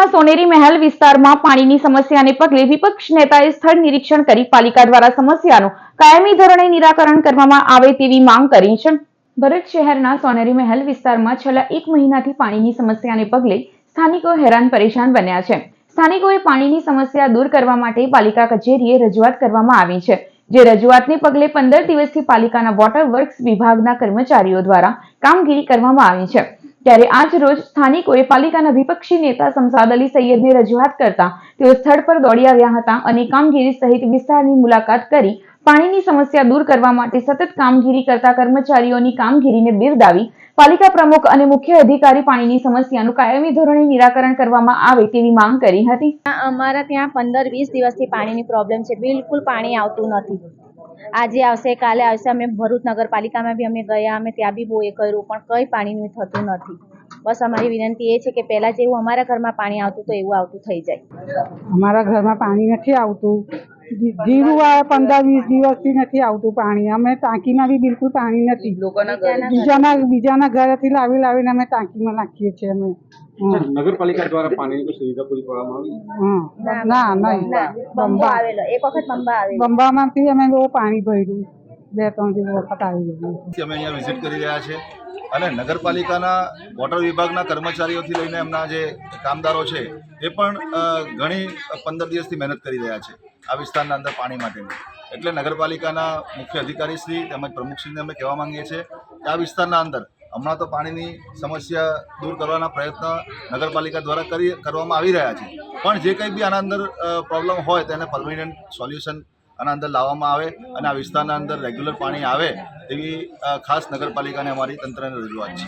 શહેરના સોનેરી મહેલ વિસ્તારમાં પાણીની સમસ્યાને પગલે વિપક્ષ નેતાએ સ્થળ નિરીક્ષણ કરી પાલિકા દ્વારા સમસ્યાનું કાયમી ધોરણે નિરાકરણ કરવામાં આવે તેવી માંગ કરી છે. ભરત શહેરના સોનેરી મહેલ વિસ્તારમાં છેલ્લા એક મહિનાથી પાણીની સમસ્યાને પગલે સ્થાનિકો હેરાન પરેશાન બન્યા છે. સ્થાનિકોએ પાણીની સમસ્યા દૂર કરવા માટે પાલિકા કચેરીએ રજૂઆત કરવામાં આવી છે, જે રજૂઆતને પગલે પંદર દિવસથી પાલિકાના વોટર વર્ક્સ વિભાગના કર્મચારીઓ દ્વારા કામગીરી કરવામાં આવી છે. ત્યારે આજ રોજ સ્થાનિકોએ પાલિકાના વિપક્ષી નેતા સમસાદ અલી સૈયદને રજૂઆત કરતા તેઓ સ્થળ પર દોડી આવ્યા હતા અને કામગીરી સહિત વિસ્તારની મુલાકાત કરી પાણીની સમસ્યા દૂર કરવા માટે સતત કામગીરી કરતા કર્મચારીઓની કામગીરીને બિરદાવી પાલિકા પ્રમુખ અને મુખ્ય અધિકારી પાણીની સમસ્યાનું કાયમી ધોરણે નિરાકરણ કરવામાં આવે તેવી માંગ કરી હતી. અમારા ત્યાં પંદર વીસ દિવસથી પાણીની પ્રોબ્લેમ છે. બિલકુલ પાણી આવતું નથી. આજે આવશે, કાલે આવશે. અમે ભરૂચ નગરપાલિકામાં બી અમે ગયા, અમે ત્યાં બી બહુ એ કર્યું, પણ કંઈ પાણીનું થતું નથી. બસ અમારી વિનંતી એ છે કે પહેલાં જેવું અમારા ઘરમાં પાણી આવતું તો એવું આવતું થઈ જાય. અમારા ઘરમાં પાણી નથી આવતું. જીરું આવે પંદર વીસ દિવસથી નથી આવતું પાણી. અમે ટાંકીમાં બી બિલકુલ પાણી નથી. બીજાના બીજાના ઘરેથી. લાવી લાવીને અમે ટાંકીમાં નાખીએ છીએ અમે. હં. નગરપાલિકા દ્વારા પાણીની સુવિધા પૂરી પાડવામાં આવી? ના નહીં બંબા આવેલો. એક વખત બંબા આવેલો. બંબામાંથી અમે બહુ પાણી ભર્યું. બે ત્રણ દિવસ વખત આવી ગયું. અમે અહીંયા વિઝિટ કરી રહ્યા છે અને નગરપાલિકાના વોટર વિભાગના કર્મચારીઓથી લઈને એમના જે કામદારો છે, એ પણ ઘણી પંદર દિવસથી મહેનત કરી રહ્યા છે આ વિસ્તારના અંદર પાણી માટેની. એટલે નગરપાલિકાના મુખ્ય અધિકારીશ્રી તેમજ પ્રમુખશ્રીને અમે કહેવા માંગીએ છીએ કે આ વિસ્તારના અંદર હમણાં તો પાણીની સમસ્યા દૂર કરવાના પ્રયત્ન નગરપાલિકા દ્વારા કરી, કરવામાં આવી રહ્યા છે. પણ જે કંઈ બી આના અંદર પ્રોબ્લેમ હોય તેને પરમિનન્ટ સોલ્યુશન આના અંદર લાવવામાં આવે અને આ વિસ્તારના અંદર રેગ્યુલર પાણી આવે એવી ખાસ નગરપાલિકાને અમારી તંત્રને રજૂઆત છે.